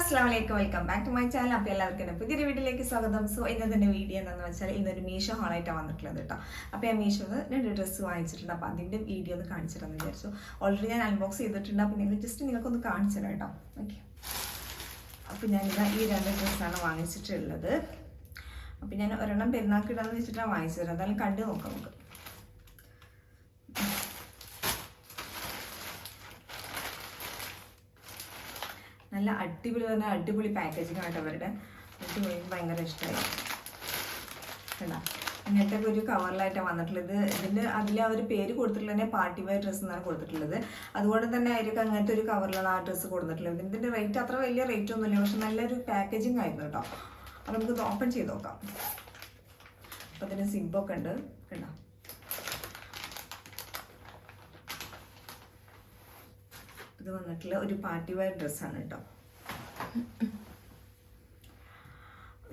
അസ്സാം വലൈക്കും welcome back to my channel അപ്പോൾ എല്ലാവർക്കും എന്റെ പുതിയൊരു വീട്ടിലേക്ക് സ്വാഗതം. സോ ഇന്നത്തെ വീഡിയോ എന്താണെന്ന് വെച്ചാൽ ഇന്നൊരു മീഷോ ഹാളായിട്ടാണ് വന്നിട്ടുള്ളത് കേട്ടോ. അപ്പോൾ ഞാൻ മീഷോന്ന് രണ്ട് ഡ്രസ്സ് വാങ്ങിച്ചിട്ടുണ്ട്. അപ്പോൾ അതിന്റെ വീഡിയോ ഒന്ന് കാണിച്ചിട്ടെന്ന് വിചാരിച്ചു. ഓൾറെഡി ഞാൻ അൺബോക്സ് ചെയ്തിട്ടുണ്ട്. അപ്പോൾ നിങ്ങൾ ജസ്റ്റ് നിങ്ങൾക്കൊന്ന് കാണിച്ചു കേട്ടോ. ഓക്കെ അപ്പോൾ ഞാനിതാ ഈ രണ്ട് ഡ്രസ്സാണ് വാങ്ങിച്ചിട്ടുള്ളത്. അപ്പോൾ ഞാൻ ഒരെണ്ണം പെരുന്നാൾക്ക് ഇടാന്ന് വെച്ചിട്ടാണ് വാങ്ങിച്ചത്. എന്തായാലും കണ്ടു നോക്കാം നമുക്ക്. നല്ല അടിപൊളി പറഞ്ഞ അടിപൊളി പാക്കേജിങ് ആയിട്ട് അവരുടെ. എനിക്ക് ഭയങ്കര ഇഷ്ടമായി കേട്ടോ ഇങ്ങനത്തെ ഒരു കവറിലായിട്ടാണ് വന്നിട്ടുള്ളത്. ഇതിന്റെ അതിൽ അവർ പേര് കൊടുത്തിട്ടുള്ളത് തന്നെ പാർട്ടി വെയർ ഡ്രസ്സ് എന്നാണ് കൊടുത്തിട്ടുള്ളത്. അതുകൊണ്ട് തന്നെ ആയിരിക്കും അങ്ങനത്തെ ഒരു കവറിലാണ് ആ ഡ്രസ്സ് കൊടുത്തിട്ടുള്ളത്. ഇതിന്റെ റേറ്റ് അത്ര വലിയ റേറ്റ് ഒന്നുമില്ല. പക്ഷെ നല്ലൊരു പാക്കേജിങ് ആയിരുന്നു കേട്ടോ. അപ്പോൾ നമുക്ക് ഓപ്പൺ ചെയ്ത് നോക്കാം. അപ്പോൾ ഇതിന് സിബൊക്കെ ഉണ്ട്. കണ്ടോ? ഇത് വന്നിട്ടുള്ള ഒരു പാർട്ടി വെയർ ഡ്രസ്സാണ് കേട്ടോ.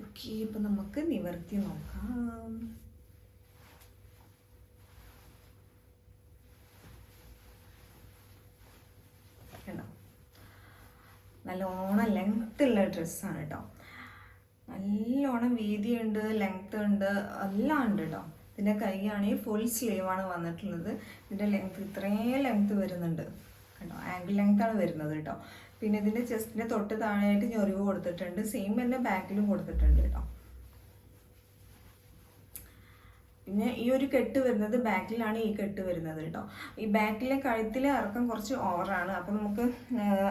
ഓക്കെ ഇപ്പം നമുക്ക് നിവർത്തി നോക്കാം. നല്ലോണം ലെങ്ത് ഉള്ള ഡ്രസ്സാണ് കേട്ടോ. നല്ലോണം വീതിയുണ്ട് ലെങ്ത് ഉണ്ട് എല്ലാം ഉണ്ട് കേട്ടോ. ഇതിന്റെ കൈയാണെങ്കിൽ ഫുൾ സ്ലീവാണ് വന്നിട്ടുള്ളത്. ഇതിന്റെ ലെങ്ത് ഇത്രയും ലെങ്ത് വരുന്നുണ്ട്. കേട്ടോ ആംഗിൾ ലെങ്ത് ആണ് വരുന്നത് കേട്ടോ. പിന്നെ ഇതിന്റെ ചെസ്റ്റിന്റെ തൊട്ട് താഴെയായിട്ട് ഞൊറിവ് കൊടുത്തിട്ടുണ്ട്. സെയിം തന്നെ ബാക്കിലും കൊടുത്തിട്ടുണ്ട് കേട്ടോ. പിന്നെ ഈ ഒരു കെട്ട് വരുന്നത് ബാക്കിലാണ് ഈ കെട്ട് വരുന്നത് കേട്ടോ. ഈ ബാക്കിലെ കഴുത്തിലെ ഇറക്കം കുറച്ച് ഓവറാണ് അപ്പോൾ നമുക്ക്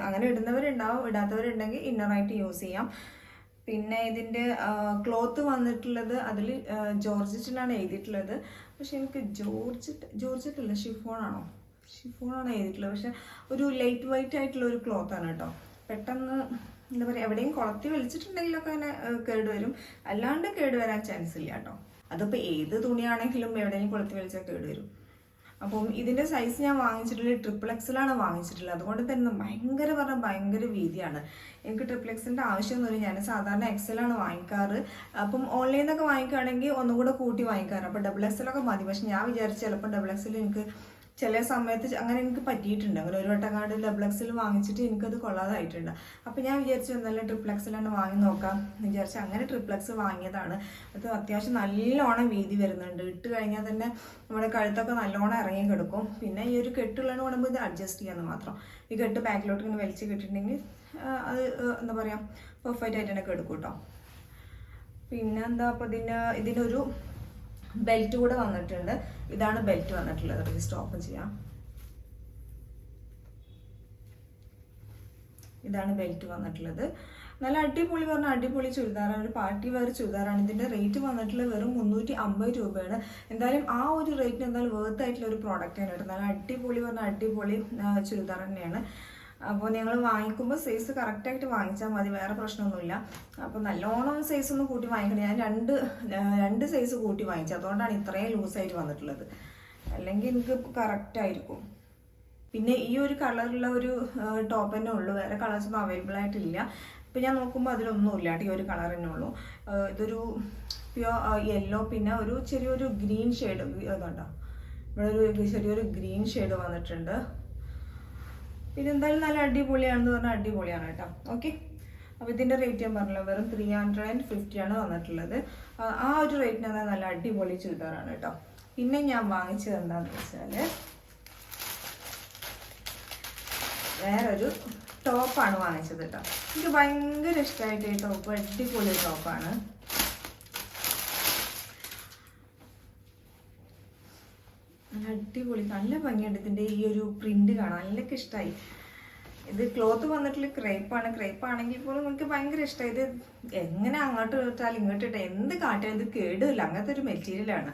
അങ്ങനെ ഇടുന്നവരുണ്ടാവും. ഇടാത്തവരുണ്ടെങ്കിൽ ഇന്നറായിട്ട് യൂസ് ചെയ്യാം. പിന്നെ ഇതിന്റെ ക്ലോത്ത് വന്നിട്ടുള്ളത് അതിൽ ജോർജറ്റിലാണ് എഴുതിയിട്ടുള്ളത്. പക്ഷെ എനിക്ക് ജോർജറ്റ് ജോർജറ്റ് അല്ല ഷിഫോണാണോ ഷിഫോണാണ് ചെയ്തിട്ടുള്ളത് പക്ഷെ ഒരു ലൈറ്റ് വൈറ്റ് ആയിട്ടുള്ള ഒരു ക്ലോത്ത് ആണ് കേട്ടോ. പെട്ടെന്ന് എന്താ പറയുക എവിടെയും കുളത്തി വലിച്ചിട്ടുണ്ടെങ്കിലൊക്കെ അങ്ങനെ കേട് കേടുവരും അല്ലാണ്ട് കേടുവരാൻ ചാൻസ് ഇല്ല കേട്ടോ. അതിപ്പോൾ ഏത് തുണിയാണെങ്കിലും എവിടെയെങ്കിലും കുളത്തി വലിച്ചാൽ കേടുവരും അപ്പം ഇതിന്റെ സൈസ് ഞാൻ വാങ്ങിച്ചിട്ടുള്ളത് ട്രിപ്പിൾ എക്സലാണ് വാങ്ങിച്ചിട്ടുള്ളത്. അതുകൊണ്ട് തന്നെ ഭയങ്കര പറഞ്ഞാൽ ഭയങ്കര വീതിയാണ്. എനിക്ക് ട്രിപ്പിൾ എക്സിന്റെ ആവശ്യമൊന്നുമില്ല. ഞാൻ സാധാരണ എക്സലാണ് വാങ്ങിക്കാറ്. അപ്പം ഓൺലൈനിൽ നിന്നൊക്കെ വാങ്ങിക്കുകയാണെങ്കിൽ ഒന്നും കൂടെ കൂട്ടി വാങ്ങിക്കാറ്. അപ്പോൾ ഡബിൾ എക്സലൊക്കെ മതി. പക്ഷെ ഞാൻ വിചാരിച്ചു ചിലപ്പോൾ ഡബിൾ എക്സൽ എനിക്ക് ചില സമയത്ത് അങ്ങനെ എനിക്ക് പറ്റിയിട്ടുണ്ട്. അങ്ങനെ ഒരു വട്ടം കാർഡ് ഡബ്ലക്സിൽ വാങ്ങിച്ചിട്ട് എനിക്കത് കൊള്ളാതായിട്ടുണ്ട്. അപ്പോൾ ഞാൻ വിചാരിച്ചു എന്നാലും തന്നെ വാങ്ങി നോക്കാം എന്ന് വിചാരിച്ചു. അങ്ങനെ ട്രിപ്ലക്സ് വാങ്ങിയതാണ്. അത് അത്യാവശ്യം നല്ലോണം വീതി വരുന്നുണ്ട്. ഇട്ട് കഴിഞ്ഞാൽ തന്നെ നമ്മുടെ കഴുത്തൊക്കെ നല്ലോണം ഇറങ്ങി കിടക്കും. പിന്നെ ഈ ഒരു കെട്ടുള്ളതെന്ന് പറയുമ്പോൾ ഇത് അഡ്ജസ്റ്റ് ചെയ്യാന്ന് മാത്രം. ഈ കെട്ട് ബാക്കിലോട്ട് ഇങ്ങനെ വലിച്ച് കിട്ടിയിട്ടുണ്ടെങ്കിൽ അത് എന്താ പറയുക പെർഫെക്റ്റ് ആയിട്ട് തന്നെ കിടക്കും കേട്ടോ പിന്നെന്താ അപ്പോൾ ഇതിന്റെ ഇതിനൊരു ബെൽറ്റ് കൂടെ വന്നിട്ടുണ്ട്. ഇതാണ് ബെൽറ്റ് വന്നിട്ടുള്ളത്. ജസ്റ്റ് ഓപ്പൺ ചെയ്യാം. ഇതാണ് ബെൽറ്റ് വന്നിട്ടുള്ളത്. നല്ല അടിപൊളി പറഞ്ഞ അടിപൊളി ചുരിദാറാണ്. ഒരു പാർട്ടി വെയർ ചുരിദാറാണ്. ഇതിന്റെ റേറ്റ് വന്നിട്ടുള്ളത് വെറും മുന്നൂറ്റി അമ്പത് രൂപയാണ്. എന്തായാലും ആ ഒരു റേറ്റിന് എന്തായാലും വേർത്ത് ആയിട്ടുള്ള ഒരു പ്രോഡക്റ്റ് ആണ് നല്ല അടിപൊളി പറഞ്ഞ അടിപൊളി ചുരിദാർ തന്നെയാണ്. അപ്പോൾ നിങ്ങൾ വാങ്ങിക്കുമ്പോൾ സൈസ് കറക്റ്റായിട്ട് വാങ്ങിച്ചാൽ മതി വേറെ പ്രശ്നമൊന്നുമില്ല. അപ്പോൾ നല്ലോണം സൈസ് ഒന്ന് കൂട്ടി വാങ്ങിക്കണം. ഞാൻ രണ്ട് രണ്ട് സൈസ് കൂട്ടി വാങ്ങിച്ചു. അതുകൊണ്ടാണ് ഇത്രയും ലൂസായിട്ട് വന്നിട്ടുള്ളത്. അല്ലെങ്കിൽ എനിക്ക് കറക്റ്റായിരിക്കും പിന്നെ ഈ ഒരു കളറുള്ള ഒരു ടോപ്പ് തന്നെ ഉള്ളൂ. വേറെ കളേഴ്സൊന്നും അവൈലബിൾ ആയിട്ടില്ല. ഇപ്പം ഞാൻ നോക്കുമ്പോൾ അതിലൊന്നുമില്ല ഈ ഒരു കളർ തന്നെ ഉള്ളൂ. ഇതൊരു പ്യോ യെല്ലോ പിന്നെ ഒരു ചെറിയൊരു ഗ്രീൻ ഷെയ്ഡ് അതുണ്ടോ ഇവിടെ ഒരു ചെറിയൊരു ഗ്രീൻ ഷെയ്ഡ് വന്നിട്ടുണ്ട്. പിന്നെ എന്തായാലും നല്ല അടിപൊളിയാണെന്ന് പറഞ്ഞാൽ അടിപൊളിയാണ് കേട്ടോ. ഓക്കെ അപ്പോൾ ഇതിന്റെ റേറ്റ് ഞാൻ പറഞ്ഞല്ലോ വെറും ത്രീ ഹൺഡ്രഡ് ആൻഡ് ഫിഫ്റ്റി ആണ് വന്നിട്ടുള്ളത്. ആ, ഒരു റേറ്റിന് നല്ല അടിപൊളി ചുരിദാറാണ് കേട്ടോ. പിന്നെ ഞാൻ വാങ്ങിച്ചത് എന്താണെന്ന് വെച്ചാൽ വേറൊരു ടോപ്പാണ് വാങ്ങിച്ചത് കേട്ടോ. എനിക്ക് ഭയങ്കര ഇഷ്ടമായിട്ട് ഈ ടോപ്പ് അടിപൊളി ടോപ്പാണ് നല്ല അടിപൊളി. നല്ല ഭംഗിയുണ്ട് ഇതിന്റെ ഈ ഒരു പ്രിന്റ് കാണാൻ. നല്ലൊക്കെ ഇഷ്ടമായി ഇത് ക്ലോത്ത് വന്നിട്ടുള്ള ക്രേപ്പാണ് ക്രേപ്പ് ആണെങ്കിൽ പോലും നമുക്ക് ഭയങ്കര ഇഷ്ടമായി ഇത് എങ്ങനെ അങ്ങോട്ട് ഇട്ടാലും ഇങ്ങോട്ട് ഇട്ടാൽ എന്ത് കാട്ടിയാലും ഇത് കേടില്ല അങ്ങനത്തെ ഒരു മെറ്റീരിയലാണ്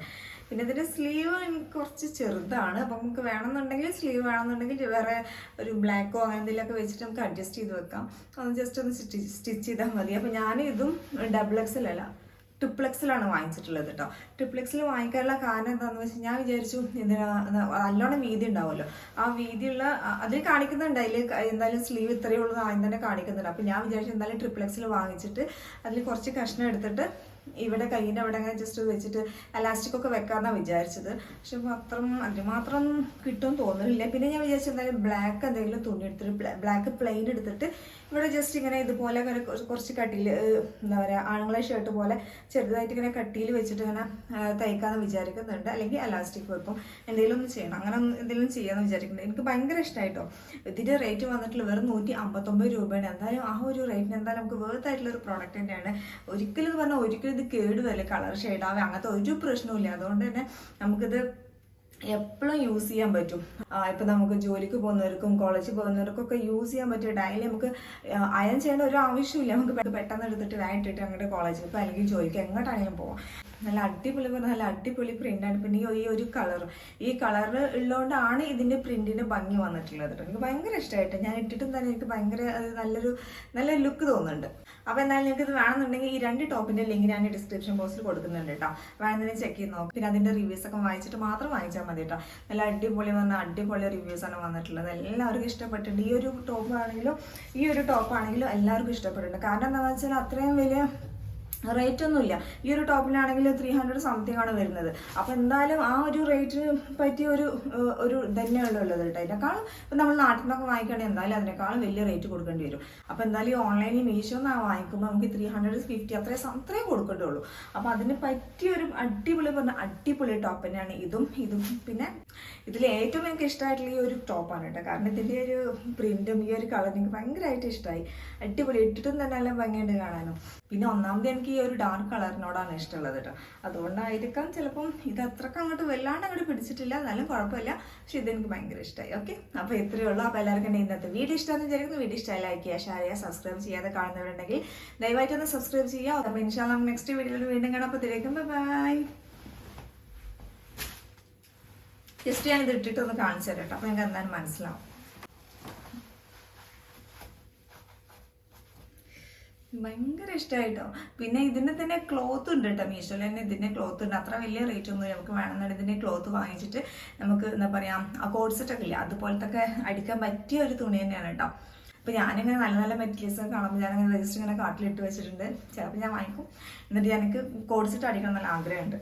പിന്നെ ഇതിന്റെ സ്ലീവ് എനിക്ക് കുറച്ച് ചെറുതാണ്. അപ്പം നമുക്ക് വേണമെന്നുണ്ടെങ്കിൽ സ്ലീവ് വേണമെന്നുണ്ടെങ്കിൽ വേറെ ഒരു ബ്ലാക്കോ അങ്ങനെ എന്തെങ്കിലുമൊക്കെ വെച്ചിട്ട് നമുക്ക് അഡ്ജസ്റ്റ് ചെയ്ത് വെക്കാം. അത് ജസ്റ്റ് ഒന്ന് സ്റ്റിച്ച് സ്റ്റിച്ച് ചെയ്താൽ മതി. അപ്പം ഞാൻ ഇതും ഡബിൾ എക്സൽ അല്ല ട്രിപ്ലെക്സിലാണ് വാങ്ങിച്ചിട്ടുള്ളത് കേട്ടോ ട്രിപ്ലെക്സിൽ വാങ്ങിക്കാനുള്ള കാരണം എന്താണെന്ന് വെച്ചാൽ ഞാൻ വിചാരിച്ചു ഇതിന് നല്ലോണം വീതി ഉണ്ടാവുമല്ലോ. ആ വീതിയുള്ള അതിൽ കാണിക്കുന്നുണ്ട്. അതിൽ എന്തായാലും സ്ലീവ് ഇത്രയേ ഉള്ളൂ ആദ്യം തന്നെ കാണിക്കുന്നുണ്ട്. അപ്പം ഞാൻ വിചാരിച്ചു എന്തായാലും ട്രിപ്ലെക്സിൽ വാങ്ങിച്ചിട്ട് അതിൽ കുറച്ച് കഷ്ണം എടുത്തിട്ട് ഇവിടെ കയ്യിന്റെ അവിടെ അങ്ങനെ ജസ്റ്റ് വെച്ചിട്ട് എലാസ്റ്റിക് ഒക്കെ വെക്കാമെന്നാണ് വിചാരിച്ചത്. പക്ഷെ അത്രയും അതിനുമാത്രം കിട്ടുമെന്ന് തോന്നുന്നില്ല പിന്നെ ഞാൻ വിചാരിച്ചു എന്തായാലും ബ്ലാക്ക് എന്തെങ്കിലും തുണി എടുത്തിട്ട് ബ്ലാക്ക് പ്ലെയിൻ എടുത്തിട്ട് ഇവിടെ ജസ്റ്റ് ഇങ്ങനെ ഇതുപോലെ ഇങ്ങനെ കുറച്ച് കട്ടിയിൽ എന്താ പറയുക ആണുങ്ങളെ ഷർട്ട് പോലെ ചെറുതായിട്ട് ഇങ്ങനെ കട്ടിയിൽ വെച്ചിട്ട് ഇങ്ങനെ തയ്ക്കാമെന്ന് വിചാരിക്കുന്നുണ്ട്. അല്ലെങ്കിൽ എലാസ്റ്റിക് വെക്കും എന്തെങ്കിലും ഒന്ന് ചെയ്യണം. അങ്ങനെ എന്തെങ്കിലും ചെയ്യാമെന്ന് വിചാരിക്കുന്നുണ്ട്. എനിക്ക് ഭയങ്കര ഇഷ്ടമായിട്ടോ ഇതിന്റെ റേറ്റ് വന്നിട്ടുള്ള വെറും നൂറ്റി അമ്പത്തൊമ്പത് രൂപയാണ്. എന്തായാലും ആ ഒരു റേറ്റിന് എന്തായാലും നമുക്ക് വേർത്തായിട്ടുള്ള ഒരു പ്രോഡക്റ്റ് തന്നെയാണ്. ഒരിക്കലും എന്ന് പറഞ്ഞാൽ ഒരിക്കലും ഇത് കേടുവല്ലേ കളർ ഷെയ്ഡാവേ അങ്ങനത്തെ ഒരു പ്രശ്നവും അതുകൊണ്ട് തന്നെ നമുക്കിത് എപ്പോഴും യൂസ് ചെയ്യാൻ പറ്റും. ഇപ്പം നമുക്ക് ജോലിക്ക് പോകുന്നവർക്കും കോളേജിൽ പോകുന്നവർക്കൊക്കെ യൂസ് ചെയ്യാൻ പറ്റും ഡയലി നമുക്ക് അയൺ ചെയ്യേണ്ട ഒരു ആവശ്യമില്ല. നമുക്ക് പെട്ടെന്ന് എടുത്തിട്ട് ഡയൻ ഇട്ടിട്ട് അങ്ങോട്ട് കോളേജിൽ ഇപ്പോൾ അല്ലെങ്കിൽ ജോലിക്ക് എങ്ങോട്ടാണെങ്കിലും പോവാം. നല്ല അടിപൊളി നല്ല അടിപൊളി പ്രിന്റാണ് പിന്നെ ഈ ഒരു കളർ ഈ കളർ ഉള്ളതുകൊണ്ടാണ് ഇതിന്റെ പ്രിന്റിന് ഭംഗി വന്നിട്ടുള്ളത് എനിക്ക് ഭയങ്കര ഇഷ്ടമായിട്ട് ഞാൻ ഇട്ടിട്ടും തന്നെ എനിക്ക് ഭയങ്കര നല്ലൊരു നല്ല ലുക്ക് തോന്നുന്നുണ്ട്. അപ്പോൾ എന്തായാലും നിങ്ങൾക്ക് ഇത് വേണമെന്നുണ്ടെങ്കിൽ ഈ രണ്ട് ടോപ്പിന്റെ ലിങ്ക് ഞാൻ ഡിസ്ക്രിപ്ഷൻ ബോക്സിൽ കൊടുക്കുന്നുണ്ട് കേട്ടോ. വേണമെന്നുണ്ടെങ്കിൽ ചെക്ക് ചെയ്ത് നോക്കും. പിന്നെ അതിന്റെ റിവ്യൂസ് ഒക്കെ വായിച്ചിട്ട് മാത്രം വാങ്ങിച്ചാൽ മതി കേട്ടോ. നല്ല അടിപൊളി പറഞ്ഞാൽ അടിപൊളി റിവ്യൂസ് ആണ് വന്നിട്ടുള്ളത്. എല്ലാവർക്കും ഇഷ്ടപ്പെട്ടിട്ടുണ്ട്. ഈ ഒരു ടോപ്പ് ആണെങ്കിലും ഈ ഒരു ടോപ്പ് ആണെങ്കിലും എല്ലാവർക്കും ഇഷ്ടപ്പെട്ടിട്ടുണ്ട്. കാരണം എന്താണെന്ന് വെച്ചാൽ അത്രയും വലിയ റേറ്റ് ഒന്നും ഇല്ല ഈ ഒരു ടോപ്പിലാണെങ്കിൽ ത്രീ ഹൺഡ്രഡ് സംതിങ് ആണ് വരുന്നത്. അപ്പോൾ എന്തായാലും ആ ഒരു റേറ്റിന് പറ്റിയ ഒരു ഒരു തന്നെയുള്ള ഉള്ളത് കേട്ടോ. അതിനേക്കാളും ഇപ്പം നമ്മൾ നാട്ടിൽ നിന്നൊക്കെ വാങ്ങിക്കുകയാണെങ്കിൽ എന്തായാലും അതിനേക്കാളും വലിയ റേറ്റ് കൊടുക്കേണ്ടി വരും. അപ്പോൾ എന്തായാലും ഈ ഓൺലൈനിൽ മീഷോ നിന്ന് വാങ്ങിക്കുമ്പോൾ നമുക്ക് ത്രീ ഹൺഡ്രഡ് ഫിഫ്റ്റി അത്രയും അത്രയും കൊടുക്കേണ്ടുള്ളൂ അപ്പോൾ അതിന് പറ്റിയ ഒരു അടിപൊളി പറഞ്ഞ അടിപൊളി ടോപ്പ് തന്നെയാണ് ഇതും ഇതും പിന്നെ ഇതിൽ ഏറ്റവും എനിക്ക് ഇഷ്ടമായിട്ടുള്ള ഈ ഒരു ടോപ്പാണ് കേട്ടോ. കാരണം ഇതിന്റെ ഒരു പ്രിന്റും ഈ ഒരു കളർ എനിക്ക് ഭയങ്കരമായിട്ട് ഇഷ്ടമായി. അടിപൊളി. ഇട്ടിട്ടും തന്നെ നല്ല ഭംഗിയുണ്ട് കാണാനും. പിന്നെ ഒന്നാമത് എനിക്ക് ഈ ഒരു ഡാർക്ക് കളറിനോടാണ് ഇഷ്ടമുള്ളത് കേട്ടോ അതുകൊണ്ടായിരിക്കാം ചിലപ്പം ഇത് അത്രയ്ക്ക് അങ്ങോട്ട് വല്ലാണ്ട് അങ്ങോട്ട് പിടിച്ചിട്ടില്ല. എന്നാലും കുഴപ്പമില്ല. പക്ഷെ ഇതെനിക്ക് ഭയങ്കര ഇഷ്ടമായി ഓക്കെ അപ്പോൾ ഇത്രയേ ഉള്ളൂ. അപ്പോൾ എല്ലാവർക്കും ഇന്നത്തെ വീഡിയോ ഇഷ്ടമാണെന്ന് വിചാരിക്കുന്നു. വീഡിയോ ഇഷ്ടമായി ലൈക്ക് ചെയ്യുക ഷെയർ ചെയ്യുക സബ്സ്ക്രൈബ് ചെയ്യാതെ കാണുന്നവരുണ്ടെങ്കിൽ ദയവായിട്ട് ഒന്ന് സബ്സ്ക്രൈബ് ചെയ്യുക. അപ്പോൾ ഇൻഷാല്ലാം നെക്സ്റ്റ് വീഡിയോയിൽ വീണ്ടും കാണാം. അപ്പോൾ തിരക്കും ബൈ ജസ്റ്റ് ഞാൻ ഇത് ഇട്ടിട്ട് ഒന്ന് കാണിച്ചു തരാം കേട്ടോ അപ്പോൾ നിങ്ങൾക്ക് എന്തായാലും മനസ്സിലാവും. ഭയങ്കര ഇഷ്ടമായിട്ടോ പിന്നെ ഇതിന് തന്നെ ക്ലോത്ത് ഉണ്ട് കേട്ടോ മീഷോയിൽ തന്നെ ഇതിന്റെ ക്ലോത്ത് ഉണ്ട്. അത്ര വലിയ റേറ്റ് ഒന്നും. നമുക്ക് വേണമെന്നുണ്ട് ഇതിന്റെ ക്ലോത്ത് വാങ്ങിച്ചിട്ട് നമുക്ക് എന്താ പറയുക ആ കോഡ്സെറ്റൊക്കെ ഇല്ല അതുപോലത്തെ ഒക്കെ അടിക്കാൻ പറ്റിയ ഒരു തുണി തന്നെയാണ് കേട്ടോ. അപ്പോൾ ഞാനിങ്ങനെ നല്ല നല്ല മെറ്റീരിയൽസ് ഒക്കെ കാണുമ്പോൾ ഞാനിങ്ങനെ രജിസ്റ്റർ ഇങ്ങനെ കാട്ടിലിട്ട് വെച്ചിട്ടുണ്ട്. ചിലപ്പോൾ ഞാൻ വാങ്ങിക്കും. എന്നിട്ട് എനിക്ക് കോഡ് സെറ്റ് അടിക്കണം നല്ല ആഗ്രഹമുണ്ട്.